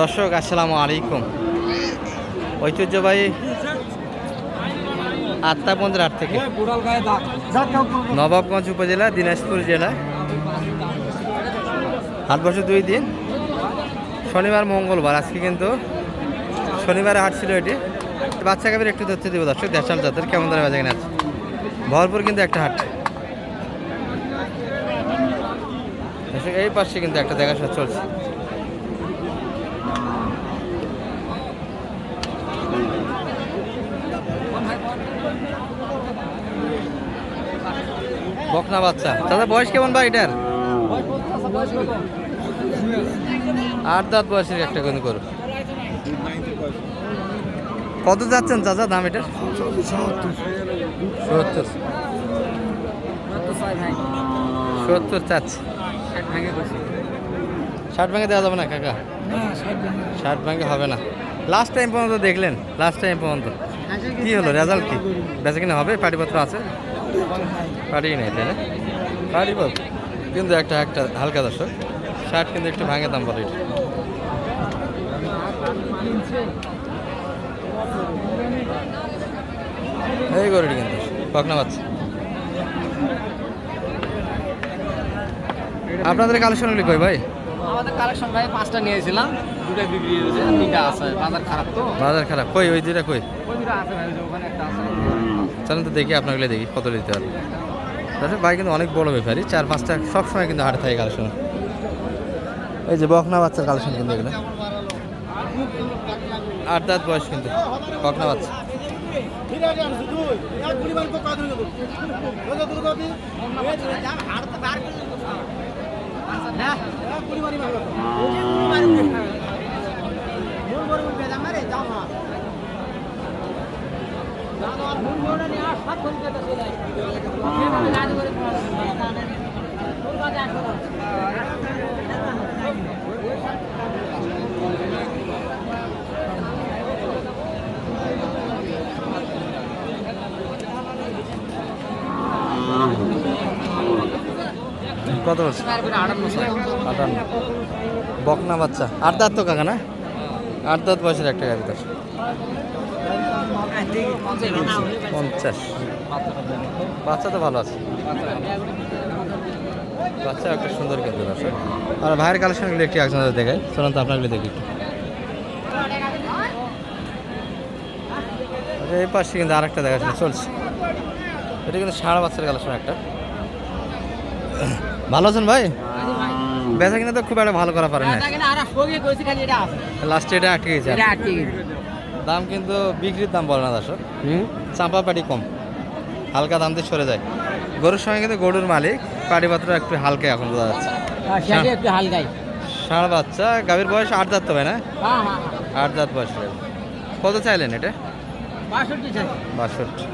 দর্শক, আসসালামু আলাইকুম। ঐতিহ্যবাহী আত্মা আট থেকে। নবাবগঞ্জ উপজেলা, দিনাজপুর জেলা। হাট বছর দুই দিন। শনিবার, মঙ্গলবার। আজকে কিন্তু শনিবারে হাট ছিল এটি। বাচ্চা কাপের একটু তথ্য দিব দর্শক, দেশাল জাতের কেমন ধরে বাজে আছে? ভরপুর কিন্তু একটা হাট। এই পাশে কিন্তু একটা দেখাশোনা চলছে। বকনা বাচ্চা। দাদা বয়স কেমন ভাই এটার? আট দাঁত বয়সের একটা কিন্তু করো কত যাচ্ছেন চাচা দাম এটার? সত্তর। সত্তর চাচ্ছে। ষাট ভাঙে দেওয়া যাবে না কাকা? ষাট ভাঙে হবে না। লাস্ট টাইম পর্যন্ত দেখলেন লাস্ট টাইম পর্যন্ত। কি হলো রেজাল্ট কি? বেচা কিনা হবে? পাটিপত্র আছে? পাটি নেই তাই না? পাটিপত্র কিন্তু একটা একটা হালকা দর্শক শার্ট কিন্তু একটু ভাঙে দাম বলে এই গরুটি কিন্তু কখনো পাচ্ছে আপনাদের কালেকশন কই ভাই? আমাদের কালেকশন ভাই পাঁচটা নিয়েছিলাম। দুটা বিক্রি হয়েছে তিনটা আছে বাজার খারাপ তো। বাজার খারাপ। কই ওই দুইটা কই? ওই দুটো আছে ভাই ওখানে একটা আছে। চলেন তো দেখি আপনাগুলো দেখি কত দিতে পারবে। তাছাড়া ভাই কিন্তু অনেক বড় ব্যাপারই, চার পাঁচটা সবসময় কিন্তু হাটে থাকে কালেকশন। এই যে বকনা বাচ্চার কালেকশন কিন্তু এগুলো। আট দাঁত বয়স কিন্তু, বকনা বাচ্চা। কত বলছে আটান্ন। বকনা বাচ্চা। আট দাঁত তো কাকা না? আট দাঁত বয়সের একটা গাড়ি তার পঞ্চাশ। বাচ্চা তো ভালো আছে। বাচ্চা একটা সুন্দর কিন্তু দর্শক আর ভাইয়ের কালেকশনগুলো একটু একজন দেখায় চলুন তো আপনাগুলো দেখি। আচ্ছা, এই পাশে কিন্তু আরেকটা দেখাশোনা চলছে। এটা কিন্তু সারা বাচ্চার কালেকশন একটা। ভালো আছেন ভাই? বেচা কিনা তো খুব একটা ভালো করা পারে না লাস্টে এটা আটকে গেছে। দাম কিন্তু বিক্রির দাম বলে না দর্শক। চাঁপা পাটি কম। হালকা দাম দিয়ে সরে যায়। গরুর সঙ্গে কিন্তু গরুর মালিক পাটি পাত্র একটু হালকা এখন বোঝা যাচ্ছে। একটু হালকাই। ষাঁড় বাচ্চা গাভীর বয়স আট দাঁত তো ভাই না? হ্যাঁ হ্যাঁ আট দাঁত বয়স কত চাইলেন এটা? বাষট্টি বাষট্টি।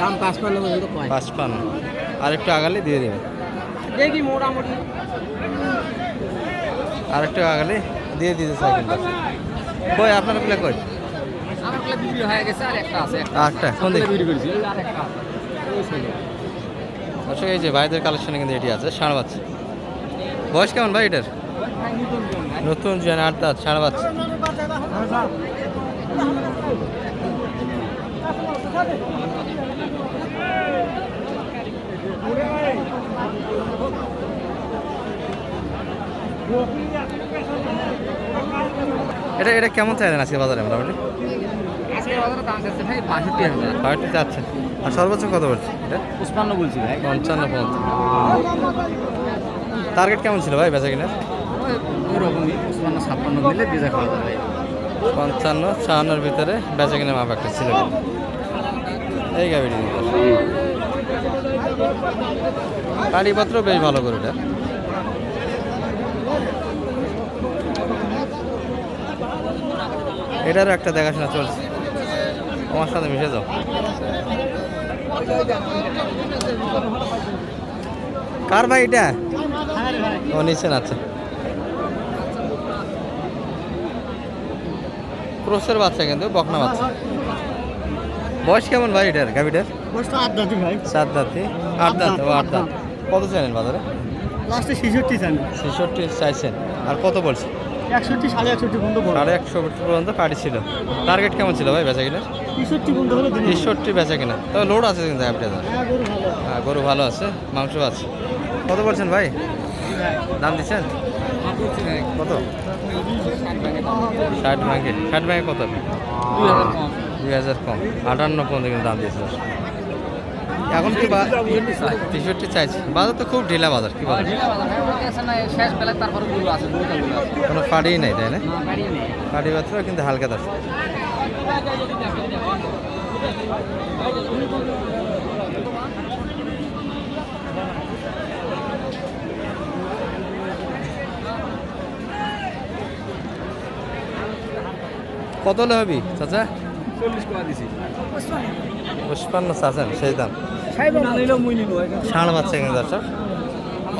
দাম পাঁচপান্ন আর একটু আগালে দিয়ে দেবে দেখি মোটামুটি। আর একটু আগালে দিয়ে দিতে চাই কিন্তু। কই আপনার প্লে কই? আমার বিক্রি হয়ে গেছে আর একটা আছে একটা আটটা কোন দিকে বিক্রি করেছি। আর একটা আছে। দর্শক এই যে ভাইদের কালেকশনে কিন্তু এটি আছে ষাঁড় বাচ্চা। বয়স কেমন ভাই এটার? নতুন জেন আট দাঁত ষাঁড় বাচ্চা। এটা এটা কেমন চাইলেন আজকে বাজারে মোটামুটি? বাষট্টি চাচ্ছেন আর সর্বোচ্চ কত বলছে এটা? পুষ্পান্ন বলছি ভাই। পঞ্চান্ন টার্গেট কেমন ছিল ভাই বেচা কিনার? ওই রকমই পুষ্পান্ন ছাপ্পান্ন দিলে বেজা খাওয়া যাবে পঞ্চান্ন ছাহান্নর ভিতরে বেচা কিনে মাপ একটা ছিল। এই গাড়িটি গাড়িপত্র বেশ ভালো করে এটা। এটারও একটা দেখাশোনা চলছে। আমার সাথে মিশে যাও। কার ভাই এটা? ও নিচ্ছেন আচ্ছা ক্রোসের বাচ্চা কিন্তু বকনা বাচ্চা। বয়স কেমন ভাই এটার গাভিটার? ভাই। সাত দাঁতি আট দাঁত ও আট দাঁত। কত চাইলেন বাজারে? লাস্টে ছেষট্টি চাইছেন। আর কত বলছে? একষট্টি সাড়ে একষট্টি পর্যন্ত সাড়ে একশো পর্যন্ত পাটি ছিল। টার্গেট কেমন ছিল ভাই বেচা কিনা? তেষট্টি পর্যন্ত হলে দিন। তেষট্টি বেচা কিনা। তবে লোড আছে কিন্তু অ্যাপটাতে হ্যাঁ গরু ভালো হ্যাঁ গরু ভালো আছে মাংস আছে। কত বলছেন ভাই? দাম দিচ্ছেন? কত? ষাট ভাঙে। ষাট ভাঙে কত? দুই হাজার কম। আটান্ন পর্যন্ত কিন্তু দাম দিয়েছে। এখন কি বা তেষট্টি চাইছে। বাজার তো খুব ঢিলা বাজার কি আছে কোনো ফাড়িই নাই তাই না? ফাড়ি পাত্র কিন্তু হালকা দাস। কত হলে হবি চাচা? পুষ্পান্ন চাচেন সেই দাম ষাঁড় বাচ্চা কিন্তু দর্শক।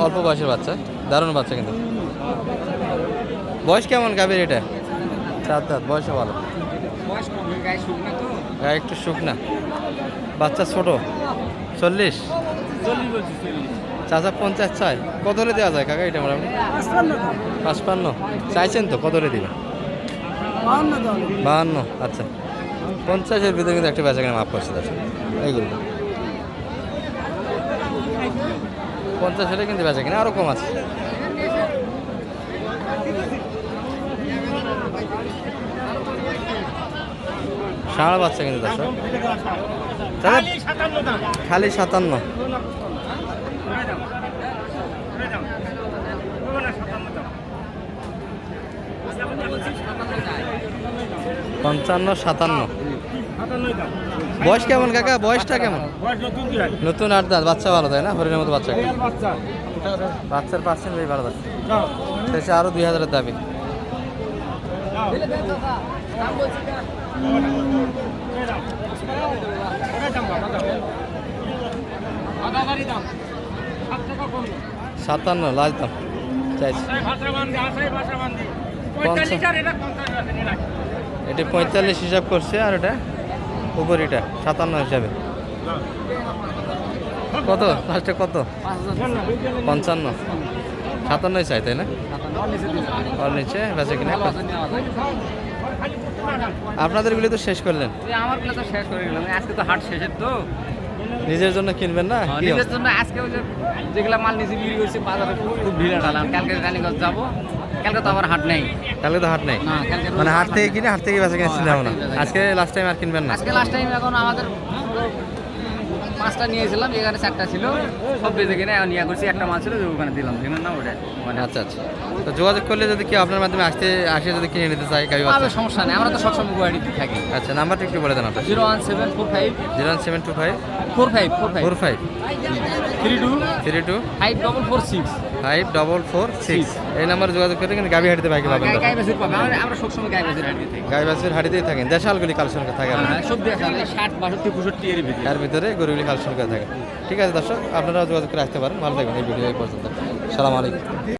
অল্প বয়সের বাচ্চা দারুণ বাচ্চা কিন্তু। বয়স কেমন গাভীর এটা? চার দাঁত বয়সও ভালো। গায়ে একটু শুকনা বাচ্চা ছোট? চল্লিশ? চাচা পঞ্চাশ ছয় কত হলে দেওয়া যায় কাকা এটা মোটামুটি? পাঁচপান্ন চাইছেন তো কত হলে দিবেন বাহান্ন আচ্ছা। পঞ্চাশের ভিতরে কিন্তু একটা বেচা কেনা মাফ করছে দর্শক এইগুলো। পঞ্চাশ হলে কিন্তু বেচা কিনা আরও কম আছে। ষাঁড় বাচ্চা কিন্তু দর্শক খালি সাতান্ন। পঞ্চান্ন সাতান্ন। বয়স কেমন কাকা? বয়সটা কেমন? নতুন আট দাঁত বাচ্চা ভালো তাই না? হরিণের মতো বাচ্চা বাচ্চার পার্সেন্ট বেশ ভালো যাচ্ছে শেষে আরও দুই হাজারের দাবি। সাতান্ন লাস্ট দাম। চাইছি। এটা পঁয়তাল্লিশ হিসাব করছে আর এটা উপর এটা সাতান্ন হিসাবে। কত? লাস্টে কত? পঞ্চান্ন। সাতান্নই চাই তাই না? আর নিচে বেঁচে কিনা আপনাদেরগুলি তো শেষ করলেন। আমারগুলো তো শেষ করে গেলাম। আজকে তো হাট শেষের তো। নিজের জন্য কিনবেন না? নিজের জন্য আজকে যেগুলা মাল নিজে বিক্রি করছি বাজারে খুব ভিড় ডালাম কালকে রানীগঞ্জ যাব। কালকে তো আবার হাট নেই। কালকে তো হাট নেই? মানে হাট থেকে কিনে হাট থেকে বেঁচে কিনে চিন্তা ভাবনা? আজকে লাস্ট টাইম আর কিনবেন না? আজকে লাস্ট টাইম এখন আমাদের পাঁচটা নিয়েছিলাম এখানে চারটা ছিল। সব কিনে করছি একটা ছিল যে ওখানে দিলাম। না ওটা মানে আচ্ছা আচ্ছা। তো যোগাযোগ করলে যদি কেউ আপনার মাধ্যমে আসতে আসে যদি কিনে নিতে চাই গাড়ি সমস্যা নেই আমরা তো সবসময় গুয়াহাটিতে থাকি। আচ্ছা নাম্বারটা একটু বলে দেন আপনার। Zero one seven four five zero one seven two five four five four five. Four five. Three two? Three two five double four six five double four six এই নাম্বারে যোগাযোগ করে কিন্তু গাবি হাটিতে পাবেন। আমরা সবসময় গাই হাটিতেই থাকেন। দেশালগুলি কালেকশন করে থাকে হ্যাঁ, সব দিয়ে ষাট বাষট্টি পঁয়ষট্টি এর ভিতরে। এর ভিতরে গরুগুলি কালেকশন করে থাকে। ঠিক আছে দর্শক আপনারা যোগাযোগ করে আসতে পারেন। ভালো থাকবেন। এই ভিডিও এই পর্যন্ত। সালাম আলাইকুম।